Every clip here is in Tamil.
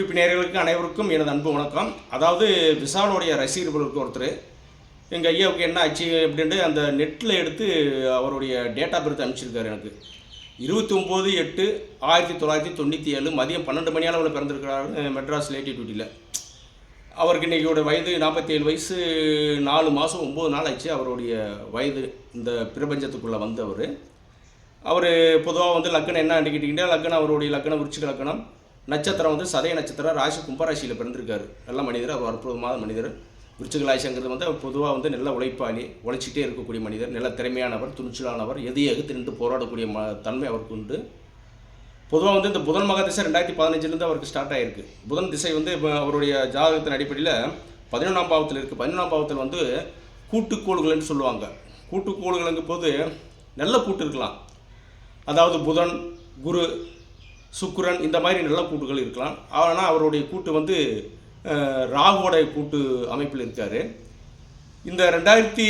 யூடியூப் நேர்களுக்கு அனைவருக்கும் எனது அன்பு வணக்கம். அதாவது விசாலுடைய ரசிகர்களுக்கு ஒருத்தர் எங்கள் ஐயாவுக்கு என்ன ஆச்சு அப்படின்ட்டு அந்த நெட்டில் எடுத்து அவருடைய டேட் ஆஃப் பர்த் அனுப்பிச்சிருக்காரு எனக்கு. இருபத்தி ஒம்பது எட்டு ஆயிரத்தி தொள்ளாயிரத்தி தொண்ணூற்றி ஏழு. மதியம் பன்னெண்டு மணி அளவில் பிறந்திருக்கிறாரு மெட்ராஸ் லேட்டி டியூட்டியில் அவருக்கு இன்றைக்கியோட வயது நாற்பத்தி ஏழு வயசு நாலு மாதம் ஒம்பது நாள் ஆச்சு அவருடைய வயது இந்த பிரபஞ்சத்துக்குள்ளே வந்தவர். அவர் பொதுவாக வந்து லக்கணம் என்ன கேட்டிங்கன்னா லக்கணம் அவருடைய லக்கணம் விருச்சிக லக்கணம். நட்சத்திரம் வந்து சதய நட்சத்திரம் ராசி கும்பராசியில் பிறந்திருக்காரு. நல்ல மனிதர் அவர் அற்புதமான மனிதர். விருச்சிக ராசிங்கிறது வந்து பொதுவாக வந்து நல்ல உழைப்பாளி உழைச்சிட்டே இருக்கக்கூடிய மனிதர் நல்ல திறமையானவர் துணிச்சலானவர் எது எகுத்து நின்று போராடக்கூடிய ம தன்மை அவருக்கு உண்டு. பொதுவாக வந்து இந்த புதன் மக திசை ரெண்டாயிரத்தி பதினஞ்சுலேருந்து அவருக்கு ஸ்டார்ட் ஆகிருக்கு புதன் திசை வந்து இப்போ அவருடைய ஜாதகத்தின் அடிப்படையில் பதினொன்றாம் பாவத்தில் இருக்குது பதினொன்றாம் பாவத்தில் வந்து கூட்டுக்கோள்கள்னு சொல்லுவாங்க. கூட்டுக்கோள்களுங்கும் போது நல்ல கூட்டு இருக்கலாம். அதாவது புதன் குரு சுக்கிரன் இந்த மாதிரி நல்ல கூட்டுகள் இருக்கலாம். ஆனால் அவருடைய கூட்டு வந்து ராகுவோட ராகுவோடைய கூட்டு அமைப்பில் இருக்கார். இந்த ரெண்டாயிரத்தி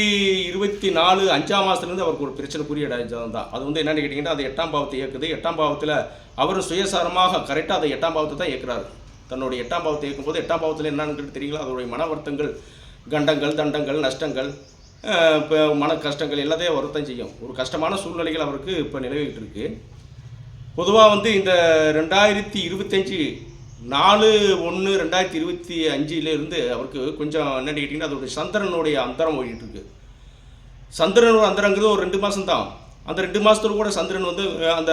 இருபத்தி நாலு அஞ்சாம் மாதத்துலேருந்து அவருக்கு ஒரு பிரச்சனைக்குரிய இடம் தான் அது வந்து என்னென்னு கேட்டிங்கன்னா அது எட்டாம் பாவத்தை இயக்குது. எட்டாம் பாவத்தில் அவர் சுயசாரமாக கரெக்டாக அதை எட்டாம் பாவத்தை தான் இயக்குறாரு. தன்னுடைய எட்டாம் பாவத்தை இயக்கும்போது எட்டாம் பாவத்தில் என்னன்னு தெரியுங்களா? அதோடைய மன வருத்தங்கள் கண்டங்கள் தண்டங்கள் நஷ்டங்கள் இப்போ மன கஷ்டங்கள் எல்லாத்தையும் வருத்தம் செய்யும். ஒரு கஷ்டமான சூழ்நிலைகள் அவருக்கு இப்போ நிலவிக்கிட்டு இருக்குது பொதுவாக வந்து இந்த ரெண்டாயிரத்தி இருபத்தஞ்சி நாலு ஒன்று ரெண்டாயிரத்தி இருபத்தி அஞ்சிலேருந்து அவருக்கு கொஞ்சம் என்ன கேட்டிங்கன்னா அதோடைய சந்திரனுடைய அந்தரம் ஓடிட்டுருக்கு சந்திரனோட அந்தரங்கிறது ஒரு ரெண்டு மாதம் தான் அந்த ரெண்டு மாதத்துல கூட சந்திரன் வந்து அந்த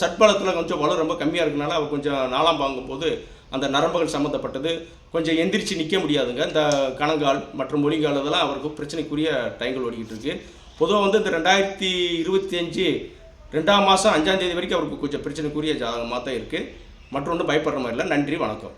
சட்பலத்தில் கொஞ்சம் வளம் ரொம்ப கம்மியாக இருக்கனால அவர் கொஞ்சம் நாலாம் வாங்கும்போது அந்த நரம்புகள் சம்மந்தப்பட்டது கொஞ்சம் எந்திரிச்சு நிற்க முடியாதுங்க. இந்த கணங்கால் மற்றும் மொழிங்கால் இதெல்லாம் அவருக்கு பிரச்சனைக்குரிய டைங்கள் ஓடிக்கிட்டு இருக்குது பொதுவாக வந்து இந்த ரெண்டாயிரத்தி இருபத்தி அஞ்சு ரெண்டாம் மாதம் அஞ்சாம் தேதி வரைக்கும் அவருக்கு கொஞ்சம் பிரச்சனைக்குரிய ஜாதகமாக தான் இருக்குது மற்றொன்று பயப்படுற மாதிரி இல்லை. நன்றி வணக்கம்.